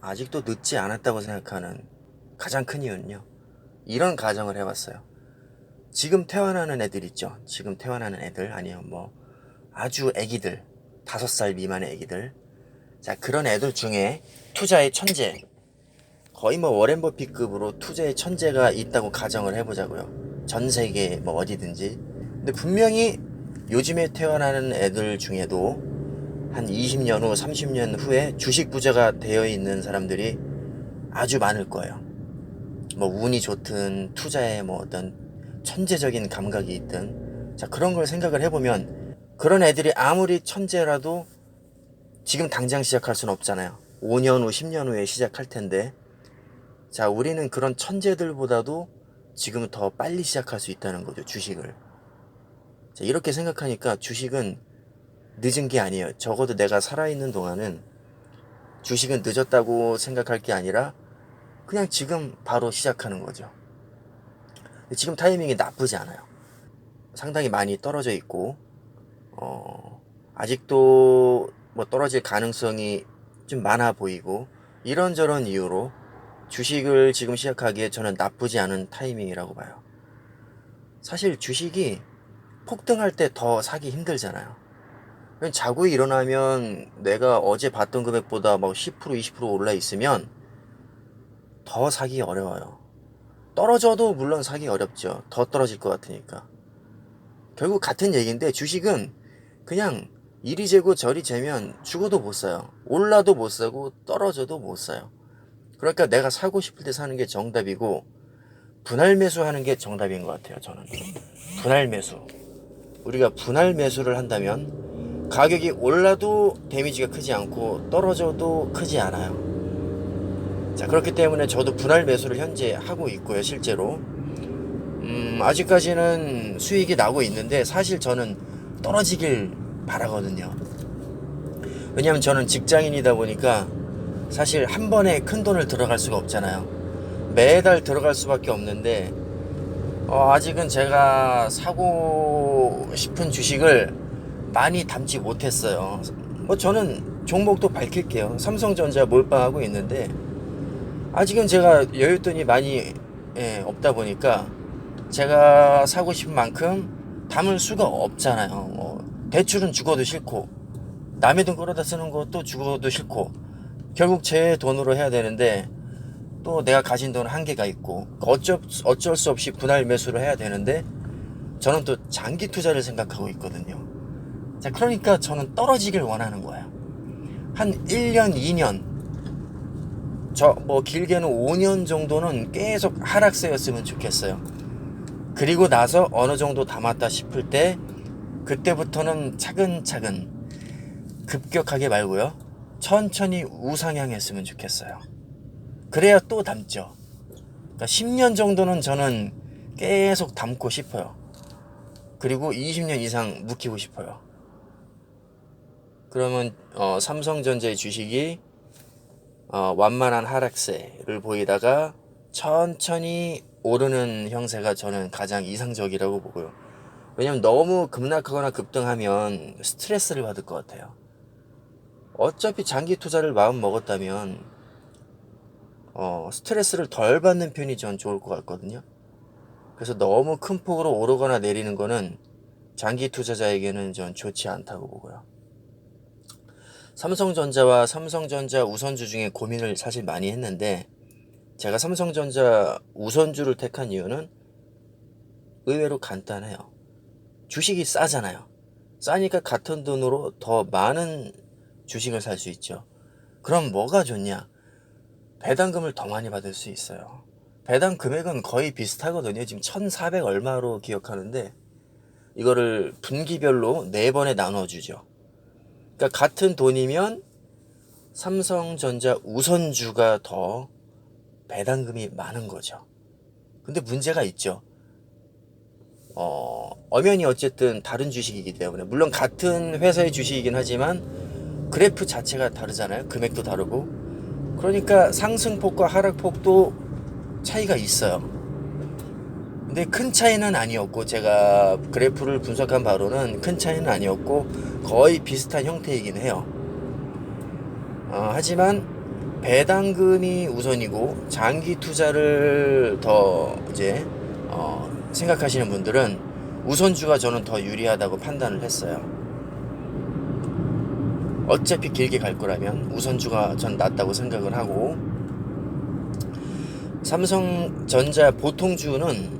아직도 늦지 않았다고 생각하는 가장 큰 이유는요. 이런 가정을 해봤어요. 지금 태어나는 애들 있죠. 지금 태어나는 애들 아니면 뭐 아주 애기들 다섯 살 미만의 애기들 자 그런 애들 중에 투자의 천재 거의 뭐 워렌 버핏급으로 투자의 천재가 있다고 가정을 해보자고요. 전 세계 뭐 어디든지. 근데 분명히 요즘에 태어나는 애들 중에도 한 20년 후, 30년 후에 주식 부자가 되어 있는 사람들이 아주 많을 거예요. 뭐 운이 좋든 투자에 뭐 어떤 천재적인 감각이 있든 자 그런 걸 생각을 해보면 그런 애들이 아무리 천재라도 지금 당장 시작할 수는 없잖아요. 5년 후, 10년 후에 시작할 텐데 자 우리는 그런 천재들보다도 지금 더 빨리 시작할 수 있다는 거죠 주식을. 자, 이렇게 생각하니까 주식은 늦은 게 아니에요. 적어도 내가 살아있는 동안은 주식은 늦었다고 생각할 게 아니라 그냥 지금 바로 시작하는 거죠. 지금 타이밍이 나쁘지 않아요. 상당히 많이 떨어져 있고, 어, 아직도 뭐 떨어질 가능성이 좀 많아 보이고, 이런저런 이유로 주식을 지금 시작하기에 저는 나쁘지 않은 타이밍이라고 봐요. 사실 주식이 폭등할 때 더 사기 힘들잖아요. 자고 일어나면 내가 어제 봤던 금액보다 막 10% 20% 올라 있으면 더 사기 어려워요. 떨어져도 물론 사기 어렵죠. 더 떨어질 것 같으니까. 결국 같은 얘기인데 주식은 그냥 이리 재고 저리 재면 죽어도 못 사요. 올라도 못 사고 떨어져도 못 사요. 그러니까 내가 사고 싶을 때 사는 게 정답이고 분할 매수하는 게 정답인 것 같아요. 저는 분할 매수. 우리가 분할 매수를 한다면 가격이 올라도 데미지가 크지 않고 떨어져도 크지 않아요. 자, 그렇기 때문에 저도 분할 매수를 현재 하고 있고요, 실제로. 음, 아직까지는 수익이 나고 있는데 사실 저는 떨어지길 바라거든요. 왜냐면 저는 직장인이다 보니까 사실 한 번에 큰 돈을 들어갈 수가 없잖아요. 매달 들어갈 수밖에 없는데 어, 아직은 제가 사고 싶은 주식을 많이 담지 못했어요. 뭐 저는 종목도 밝힐게요. 삼성전자 몰빵하고 있는데 아직은 제가 여윳돈이 많이 예, 없다 보니까 제가 사고 싶은 만큼 담을 수가 없잖아요. 뭐 대출은 죽어도 싫고 남의 돈 끌어다 쓰는 것도 죽어도 싫고 결국 제 돈으로 해야 되는데 또 내가 가진 돈은 한계가 있고 어쩔, 어쩔 수 없이 분할 매수를 해야 되는데 저는 또 장기 투자를 생각하고 있거든요. 자, 그러니까 저는 떨어지길 원하는 거예요. 한 1년, 2년, 저 뭐 길게는 5년 정도는 계속 하락세였으면 좋겠어요. 그리고 나서 어느 정도 담았다 싶을 때 그때부터는 차근차근 급격하게 말고요. 천천히 우상향했으면 좋겠어요. 그래야 또 담죠. 그러니까 10년 정도는 저는 계속 담고 싶어요. 그리고 20년 이상 묵히고 싶어요. 그러면 어, 삼성전자의 주식이 어, 완만한 하락세를 보이다가 천천히 오르는 형세가 저는 가장 이상적이라고 보고요. 왜냐면 너무 급락하거나 급등하면 스트레스를 받을 것 같아요. 어차피 장기 투자를 마음 먹었다면 어, 스트레스를 덜 받는 편이 전 좋을 것 같거든요. 그래서 너무 큰 폭으로 오르거나 내리는 거는 장기 투자자에게는 전 좋지 않다고 보고요. 삼성전자와 삼성전자 우선주 중에 고민을 사실 많이 했는데 제가 삼성전자 우선주를 택한 이유는 의외로 간단해요. 주식이 싸잖아요. 싸니까 같은 돈으로 더 많은 주식을 살 수 있죠. 그럼 뭐가 좋냐? 배당금을 더 많이 받을 수 있어요. 배당 금액은 거의 비슷하거든요. 지금 1,400 얼마로 기억하는데 이거를 분기별로 네 번에 나눠 주죠. 그러니까 같은 돈이면 삼성전자 우선주가 더 배당금이 많은 거죠. 근데 문제가 있죠. 어, 엄연히 어쨌든 다른 주식이기 때문에 물론 같은 회사의 주식이긴 하지만 그래프 자체가 다르잖아요. 금액도 다르고 그러니까 상승폭과 하락폭도 차이가 있어요. 근데 큰 차이는 아니었고 제가 그래프를 분석한 바로는 큰 차이는 아니었고 거의 비슷한 형태이긴 해요. 어, 하지만 배당금이 우선이고 장기 투자를 더 이제 어, 생각하시는 분들은 우선주가 저는 더 유리하다고 판단을 했어요. 어차피 길게 갈 거라면 우선주가 전 낫다고 생각을 하고 삼성전자 보통주는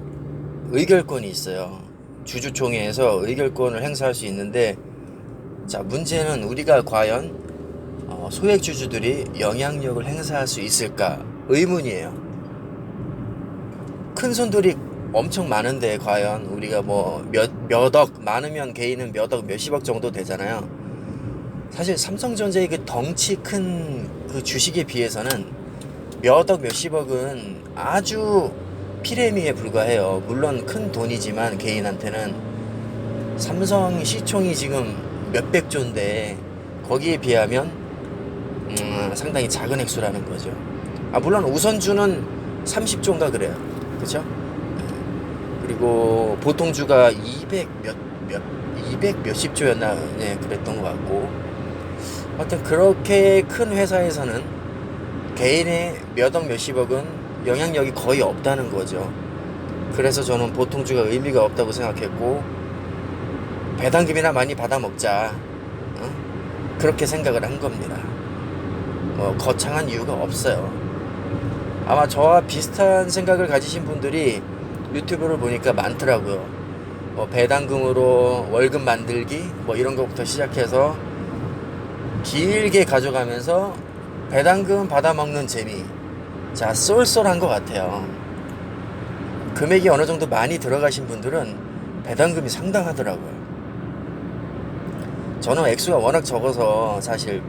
의결권이 있어요. 주주총회에서 의결권을 행사할 수 있는데 자 문제는 우리가 과연 어, 소액 주주들이 영향력을 행사할 수 있을까 의문이에요. 큰 손들이 엄청 많은데 과연 우리가 뭐 몇 몇억 많으면 개인은 몇억 몇십억 정도 되잖아요. 사실 삼성전자의 그 덩치 큰 그 주식에 비해서는 몇억 몇십억은 아주 피레미에 불과해요. 물론 큰 돈이지만 개인한테는 삼성 시총이 지금 몇백 조인데 거기에 비하면 음, 상당히 작은 액수라는 거죠. 아 물론 우선주는 30조인가 그래요. 그렇죠? 그리고 보통주가 200몇 몇 200 몇십 조였나 네, 그랬던 것 같고 하여튼 그렇게 큰 회사에서는 개인의 몇억 몇십억은 영향력이 거의 없다는 거죠. 그래서 저는 보통주가 의미가 없다고 생각했고 배당금이나 많이 받아 먹자 어? 그렇게 생각을 한 겁니다. 뭐 거창한 이유가 없어요. 아마 저와 비슷한 생각을 가지신 분들이 유튜브를 보니까 많더라고요. 뭐 배당금으로 월급 만들기 뭐 이런 것부터 시작해서 길게 가져가면서 배당금 받아먹는 재미. 자, 쏠쏠한 것 같아요. 금액이 어느 정도 많이 들어가신 분들은 배당금이 상당하더라고요. 저는 액수가 워낙 적어서 사실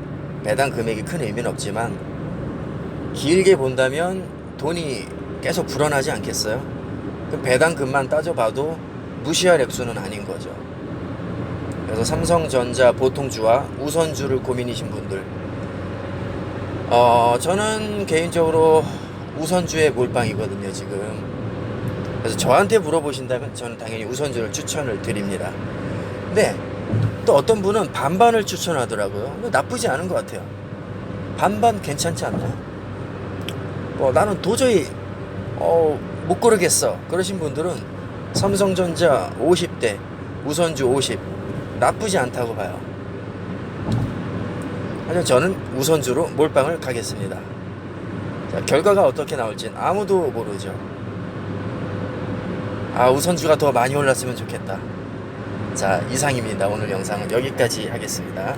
배당 금액이 큰 의미는 없지만 길게 본다면 돈이 계속 불어나지 않겠어요? 그 배당금만 따져봐도 무시할 액수는 아닌 거죠. 그래서 삼성전자 보통주와 우선주를 고민이신 분들 어 저는 개인적으로 우선주의 몰빵이거든요 지금. 그래서 저한테 물어보신다면 저는 당연히 우선주를 추천을 드립니다. 근데 또 어떤 분은 반반을 추천하더라고요. 나쁘지 않은 것 같아요. 반반 괜찮지 않나요? 뭐 나는 도저히 어, 못 고르겠어. 그러신 분들은 삼성전자 50대 우선주 50 나쁘지 않다고 봐요. 하지만 저는 우선주로 몰빵을 가겠습니다. 자, 결과가 어떻게 나올진 아무도 모르죠. 아, 우선주가 더 많이 올랐으면 좋겠다. 자, 이상입니다. 오늘 영상은 여기까지 하겠습니다.